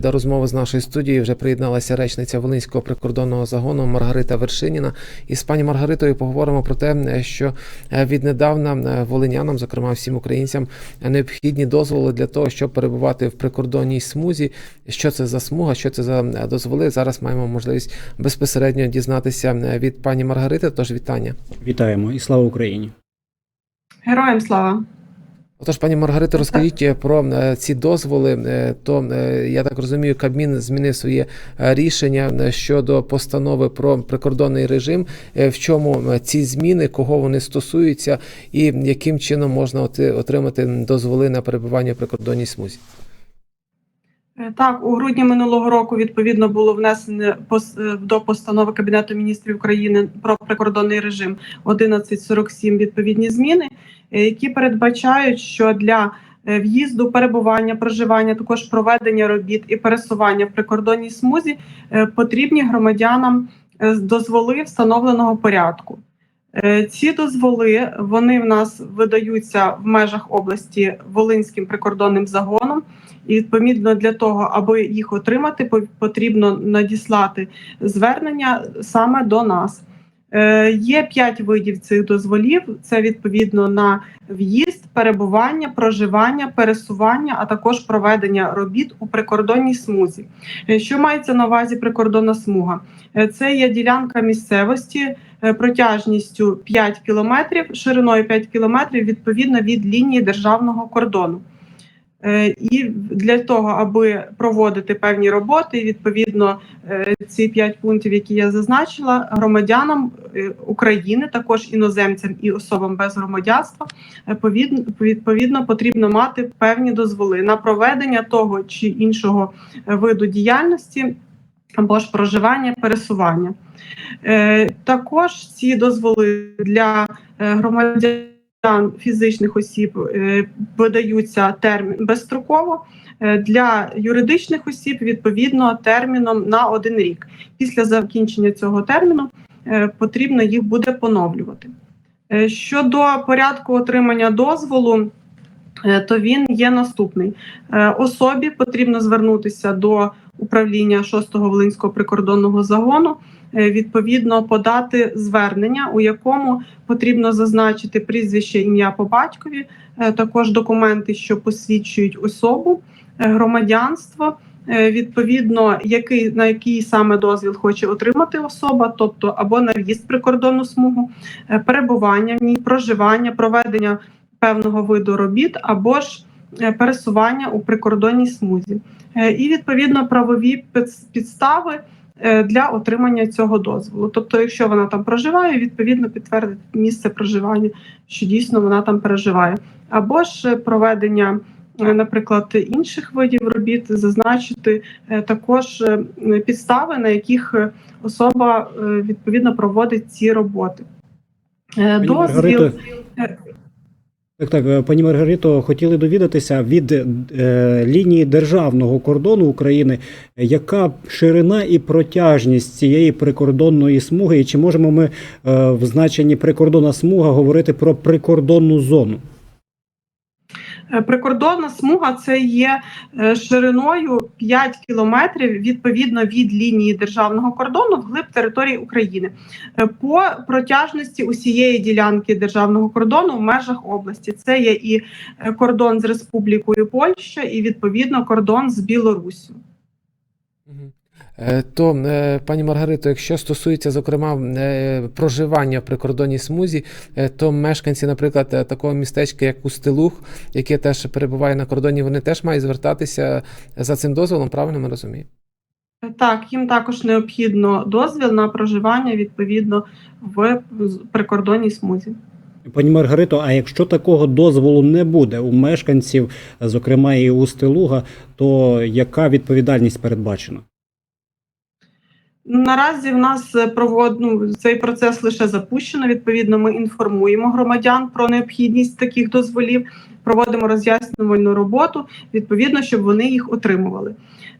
До розмови з нашої студії вже приєдналася речниця Волинського прикордонного загону Маргарита Вершиніна. І з пані Маргаритою поговоримо про те, що е, віднедавна е, волинянам, зокрема всім українцям, необхідні дозволи для того, щоб перебувати в прикордонній смузі. Що це за смуга, що це за е, дозволи? Зараз маємо можливість безпосередньо дізнатися від пані Маргарити. Тож вітання. Вітаємо і слава Україні! Героям слава! Отож, пані Маргарита, розкажіть е, про е, ці дозволи. Е, То я так розумію, Кабмін змінив своє рішення щодо постанови про прикордонний режим. В чому ці зміни, кого вони стосуються, і яким чином можна отримати дозволи на перебування в прикордонній смузі? Е, Так, у грудні минулого року відповідно було внесено е, до постанови Кабінету міністрів України про прикордонний режим 1147 відповідні зміни, е, які передбачають, що для в'їзду, перебування, проживання, також проведення робіт і пересування в прикордонній смузі потрібні громадянам дозволи встановленого порядку. Ці дозволи вони в нас видаються в межах області Волинським прикордонним загоном. І відповідно для того, аби їх отримати, по- потрібно надіслати звернення саме до нас. Е, є п'ять видів цих дозволів: це відповідно на в'їзд, перебування, проживання, пересування, а також проведення робіт у прикордонній смузі. Е, Що мається на увазі прикордонна смуга? Е, Це є ділянка місцевості протяжністю 5 кілометрів, шириною 5 кілометрів відповідно від лінії державного кордону. Е, І для того, аби проводити певні роботи, відповідно е, ці п'ять пунктів, які я зазначила, громадянам е, України, також іноземцям і особам без громадянства, повідно- відповідно потрібно мати певні дозволи на проведення того чи іншого виду діяльності або ж проживання, пересування. Також ці дозволи для е, громадян фізичних осіб е, видаються термін безстроково. Е, Для юридичних осіб відповідно терміном на один рік. Після закінчення цього терміну е, потрібно їх буде поновлювати. Е, Щодо порядку отримання дозволу, е, то він є наступний: Е, особі потрібно звернутися до управління 6-го Волинського прикордонного загону, е, відповідно подати звернення, у якому потрібно зазначити прізвище, ім'я по батькові, е, також документи, що посвідчують особу, е, громадянство. е, Відповідно, який на який саме дозвіл хоче отримати особа, тобто або на в'їзд прикордонну смугу, е, перебування в ній, проживання, проведення певного виду робіт, або ж е, пересування у прикордонній смузі, Е, і відповідно правові підстави е, для отримання цього дозволу. Тобто, якщо вона там проживає, відповідно підтвердить місце проживання, що дійсно вона там переживає, або ж е, проведення. е, Наприклад, інших видів робіт зазначити е, також е, підстави, на яких е, особа е, відповідно проводить ці роботи. Е, е, Так, так, е, пані Маргарито, хотіли довідатися від е, лінії державного кордону України, яка ширина і протяжність цієї прикордонної смуги, і чи можемо ми е, в значенні прикордонна смуга говорити про прикордонну зону? Е, Прикордонна смуга це є е, шириною 5 кілометрів відповідно від лінії державного кордону вглиб території України Е, по протяжності усієї ділянки державного кордону в межах області. Це є і кордон з Республікою Польща, і відповідно кордон з Білоруссю. Е, То, е, пані Маргарито, якщо стосується, зокрема, е, проживання в прикордонній смузі, то мешканці, наприклад, такого містечка, як Устилух, яке теж перебуває на кордоні, вони теж мають звертатися за цим дозволом, правильно ми розуміємо? Так, їм також необхідно дозвіл на проживання відповідно в прикордонній смузі. Пані Маргарито, а якщо такого дозволу не буде у мешканців, зокрема і у Стилуга, то яка відповідальність передбачена? Наразі в нас е, провод... ну, цей процес лише запущено. Відповідно, ми інформуємо громадян про необхідність таких дозволів, проводимо роз'яснювальну роботу, відповідно, щоб вони їх отримували.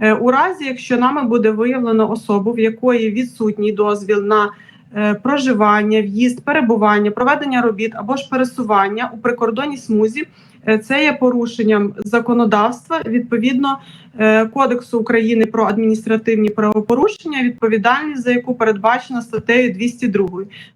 Е, У разі, якщо нами буде виявлено особу, в якої відсутній дозвіл на е, проживання, в'їзд, перебування, проведення робіт або ж пересування у прикордонній смузі, Це є порушенням законодавства відповідно е, Кодексу України про адміністративні правопорушення, відповідальність за яку передбачена статтею 202,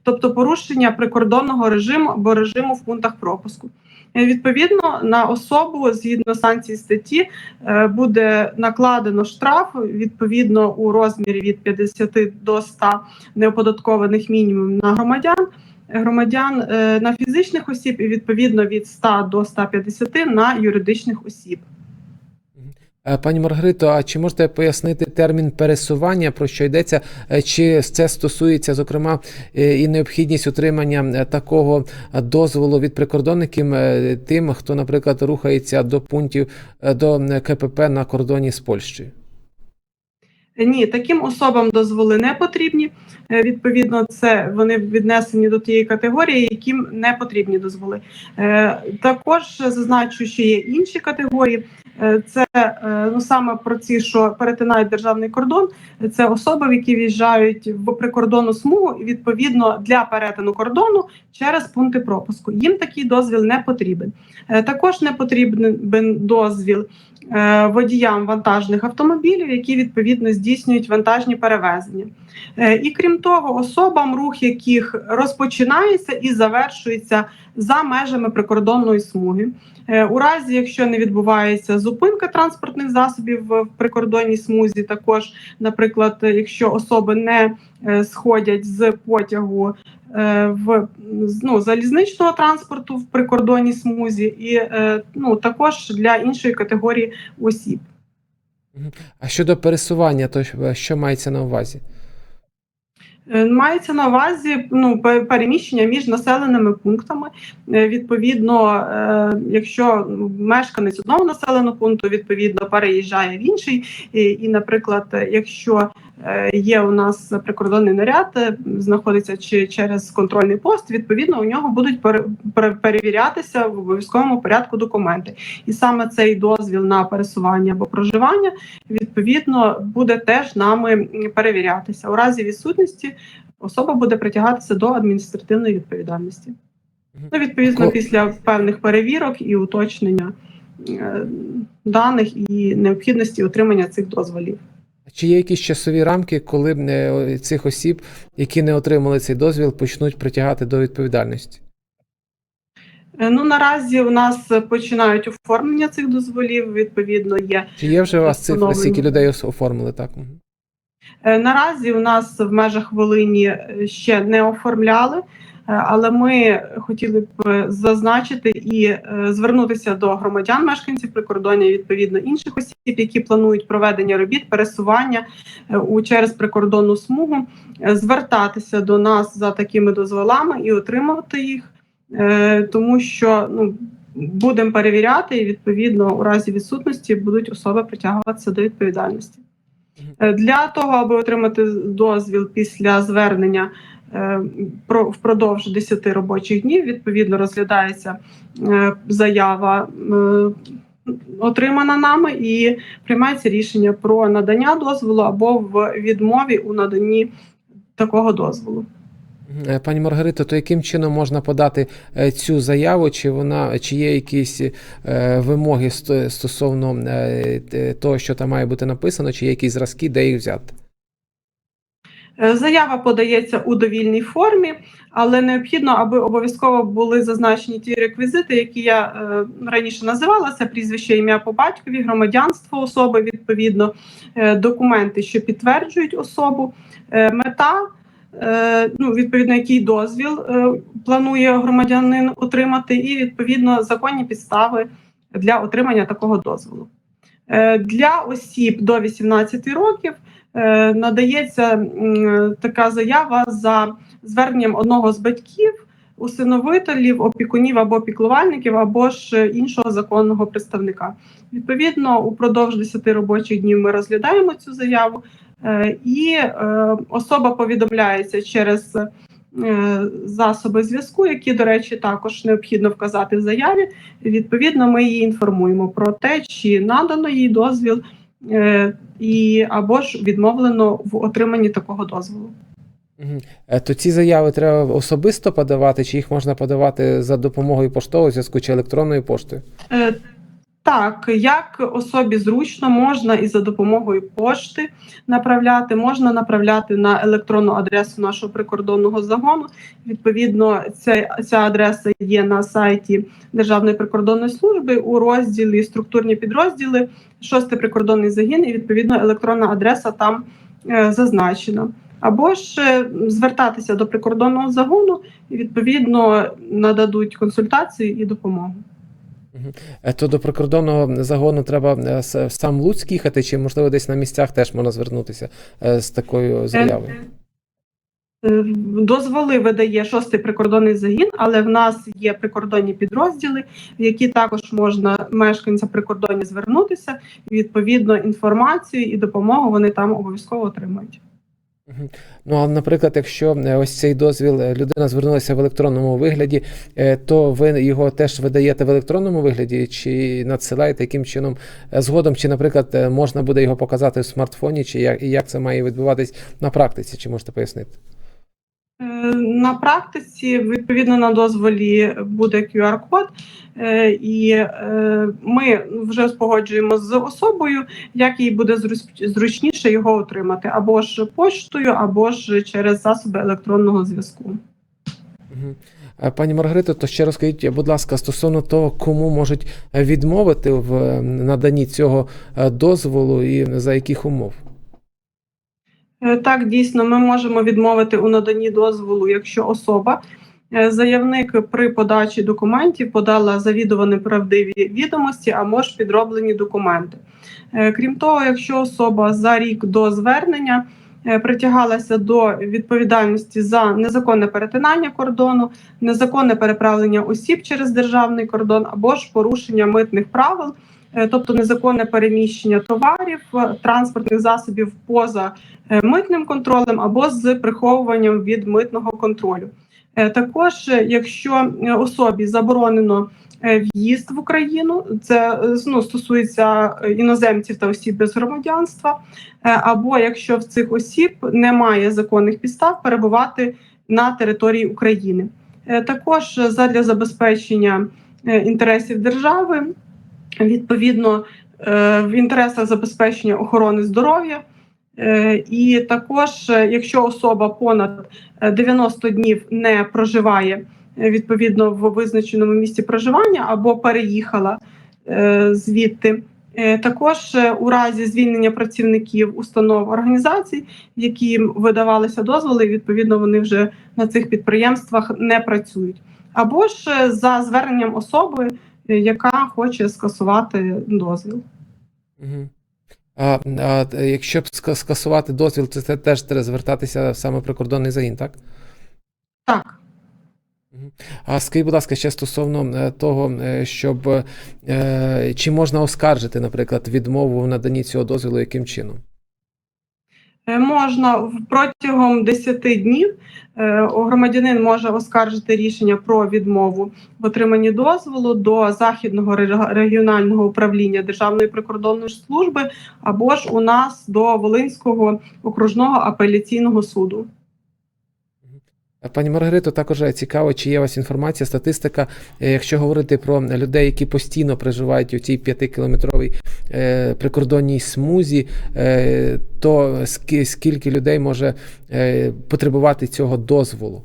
тобто порушення прикордонного режиму або режиму в пунктах пропуску. Е, Відповідно на особу згідно санкцій статті е, буде накладено штраф відповідно у розмірі від 50 до 100 неоподаткованих мінімумів на громадян. Громадян е, на фізичних осіб і відповідно від 100 до 150 на юридичних осіб. Е, Пані Маргарито, а чи можете пояснити термін пересування, про що йдеться? Е, Чи це стосується, зокрема, і необхідність отримання такого дозволу від прикордонників тим, хто, наприклад, рухається до пунктів до КПП на кордоні з Польщею? Ні, таким особам дозволи не потрібні. Е, Відповідно, це вони віднесені до тієї категорії, яким не потрібні дозволи. Е, Також зазначу, що є інші категорії. Е, Це е, ну саме про ці, що перетинають державний кордон. Це особи, які в'їжджають в прикордонну смугу і відповідно для перетину кордону через пункти пропуску. Їм такий дозвіл не потрібен. Е, Також не потрібен дозвіл е, водіям вантажних автомобілів, які відповідно здійснюють вантажні перевезення. Е, І крім того, особам, рух яких розпочинається і завершується за межами прикордонної смуги. Е, У разі, якщо не відбувається зупинка транспортних засобів в прикордонній смузі, також, наприклад, якщо особи не е, сходять з потягу е, в ну, залізничного транспорту в прикордонній смузі, і е, ну, також для іншої категорії осіб. А щодо пересування, то що- що мається на увазі? Е, Мається на увазі ну, переміщення між населеними пунктами. Е, Відповідно, е, якщо мешканець одного населеного пункту відповідно переїжджає в інший, і, наприклад, е, якщо е, є у нас прикордонний наряд, е, знаходиться чи через контрольний пост, відповідно у нього будуть пере- пере- перевірятися в обов'язковому порядку документи. І саме цей дозвіл на пересування або проживання відповідно буде теж нами перевірятися. У разі відсутності особа буде притягатися до адміністративної відповідальності. Ну, відповідно, після певних перевірок і уточнення е, даних і необхідності отримання цих дозволів. Чи є якісь часові рамки, коли е, цих осіб, які не отримали цей дозвіл, почнуть притягати до відповідальності? Е, Ну наразі у нас починають оформлення цих дозволів. Відповідно, є Чи є вже у вас цифри, скільки людей оформили так? Е, Наразі у нас в межах Волині ще не оформляли, але ми хотіли б е, зазначити і е, звернутися до громадян, мешканців прикордоння, відповідно інших осіб, які планують проведення робіт, пересування е, у через прикордонну смугу, е, звертатися до нас за такими дозволами і отримувати їх, е, тому що ну. Будемо перевіряти, і відповідно у разі відсутності будуть особи притягуватися до відповідальності. Е, Для того, аби отримати дозвіл після звернення е, впродовж 10 робочих днів, відповідно розглядається е, заява, е, отримана нами, і приймається рішення про надання дозволу або в відмові у наданні такого дозволу. Е, Пані Маргарито, то яким чином можна подати е, цю заяву? Чи вона чи є якісь е, вимоги сто- стосовно е, того, що там має бути написано, чи є якісь зразки, де їх взяти? Е, Заява подається у довільній формі, але необхідно, аби обов'язково були зазначені ті реквізити, які я е, раніше називала: це прізвище, ім'я по батькові, громадянство особи, відповідно, е, документи, що підтверджують особу, мета. Ну, відповідно, який дозвіл планує громадянин отримати, і відповідно законні підстави для отримання такого дозволу. Для осіб до 18 років надається така заява за зверненням одного з батьків, усиновителів, опікунів або піклувальників, або ж іншого законного представника. Відповідно, упродовж 10 робочих днів ми розглядаємо цю заяву, е, і е, особа повідомляється через. е, Засоби зв'язку, які, до речі, також необхідно вказати в заяві. Відповідно, ми її інформуємо про те, чи надано їй дозвіл, е, і або ж відмовлено в отриманні такого дозволу. Е, То ці заяви треба особисто подавати, чи їх можна подавати за допомогою поштового зв'язку чи електронною поштою? Так, як особі зручно, можна і за допомогою пошти направляти, можна направляти на електронну адресу нашого прикордонного загону. Відповідно, ця, ця адреса є на сайті Державної прикордонної служби у розділі структурні підрозділи, шостий прикордонний загін, і відповідно електронна адреса там е, зазначена. Або ж е, звертатися до прикордонного загону і відповідно нададуть консультацію і допомогу. Е, То до прикордонного загону треба е, сам Луцьк їхати, чи можливо десь на місцях теж можна звернутися е, з такою заявою? Дозволи видає шостий прикордонний загін, але в нас є прикордонні підрозділи, в які також можна мешканцям прикордонні звернутися. І відповідно інформацію і допомогу вони там обов'язково отримають. Ну, а наприклад, якщо е, ось цей дозвіл е, людина звернулася в електронному вигляді, е, то ви його теж видаєте в електронному вигляді, чи надсилаєте яким чином згодом, чи, наприклад, можна буде його показати в смартфоні, чи як, і як це має відбуватись на практиці, чи можете пояснити? На практиці, відповідно на дозволі, буде QR-код, е, і е, ми вже спогоджуємо з особою, як їй буде зручніше його отримати, або ж поштою, або ж через засоби електронного зв'язку. Е, Пані Маргарито, то ще розкажіть, будь ласка, стосовно того, кому можуть відмовити в наданні цього дозволу і за яких умов? Е, Так, дійсно, ми можемо відмовити у наданні дозволу, якщо особа, е, заявник при подачі документів подала завідомо неправдиві відомості або ж підроблені документи. Е, Крім того, якщо особа за рік до звернення притягалася до відповідальності за незаконне перетинання кордону, незаконне переправлення осіб через державний кордон або ж порушення митних правил, тобто незаконне переміщення товарів, е, транспортних засобів поза е, митним контролем або з приховуванням від митного контролю. Е, Також, е, якщо е, особі заборонено е, в'їзд в Україну, це е, ну, стосується е, іноземців та осіб без громадянства, е, або якщо в цих осіб немає законних підстав перебувати на території України. Е, Також е, задля забезпечення е, інтересів держави, відповідно е, в інтересах забезпечення охорони здоров'я. Е, І також, е, якщо особа понад е, 90 днів не проживає відповідно в визначеному місці проживання або переїхала звідти, також у разі звільнення працівників установ організацій, яким видавалися дозволи, відповідно вони вже на цих підприємствах не працюють, або ж за зверненням особи, яка хоче скасувати дозвіл. Мгм. А, а якщо б скасувати дозвіл, то це теж треба звертатися в саме прикордонний загін, так? Так. А скажіть, будь ласка, ще стосовно е, того, е, щоб е, чи можна оскаржити, наприклад, відмову в наданні цього дозволу, яким чином? Е, Можна протягом 10 днів е, громадянин може оскаржити рішення про відмову в отриманні дозволу до західного регіонального управління Державної прикордонної служби або ж у нас до Волинського окружного апеляційного суду. Пані Маргарито, також е, цікаво, чи є у вас інформація, статистика, е, якщо говорити про людей, які постійно проживають у цій п'ятикілометровій е, прикордонній смузі, то скільки людей може потребувати цього дозволу?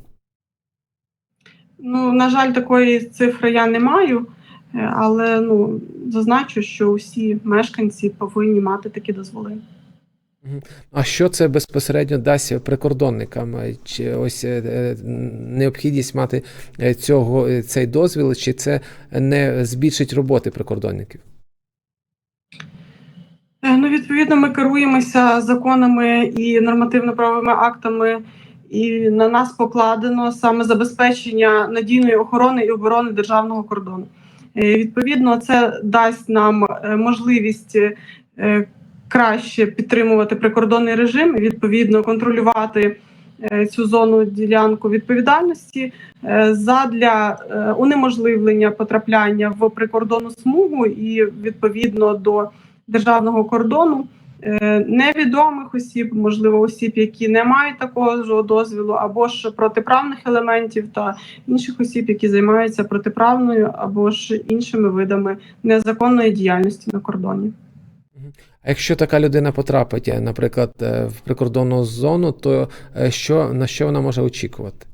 Ну, на жаль, такої цифри я не маю, але ну зазначу, що усі мешканці повинні мати такі дозволи. А що це безпосередньо дасть прикордонникам? Чи ось е, е, необхідність мати е, цього цей дозвіл, чи це не збільшить роботи прикордонників? Ну, відповідно, ми керуємося законами і нормативно-правовими актами, і на нас покладено саме забезпечення надійної охорони і оборони державного кордону. Відповідно, це дасть нам можливість краще підтримувати прикордонний режим, і, відповідно, контролювати е, цю зону ділянку відповідальності е, задля е, унеможливлення потрапляння в прикордонну смугу і відповідно до державного кордону невідомих осіб, можливо, осіб, які не мають такого ж дозволу, або ж протиправних елементів та інших осіб, які займаються протиправною або ж іншими видами незаконної діяльності на кордоні. А якщо така людина потрапить, е, наприклад, е, в прикордонну зону, то е, що, на що вона може очікувати?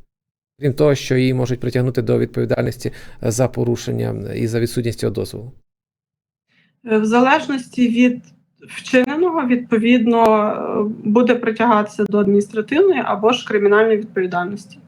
Крім того, що її можуть притягнути до відповідальності за порушення і за відсутність цього дозволу. В залежності від вчиненого, відповідно, буде притягатися до адміністративної або ж кримінальної відповідальності.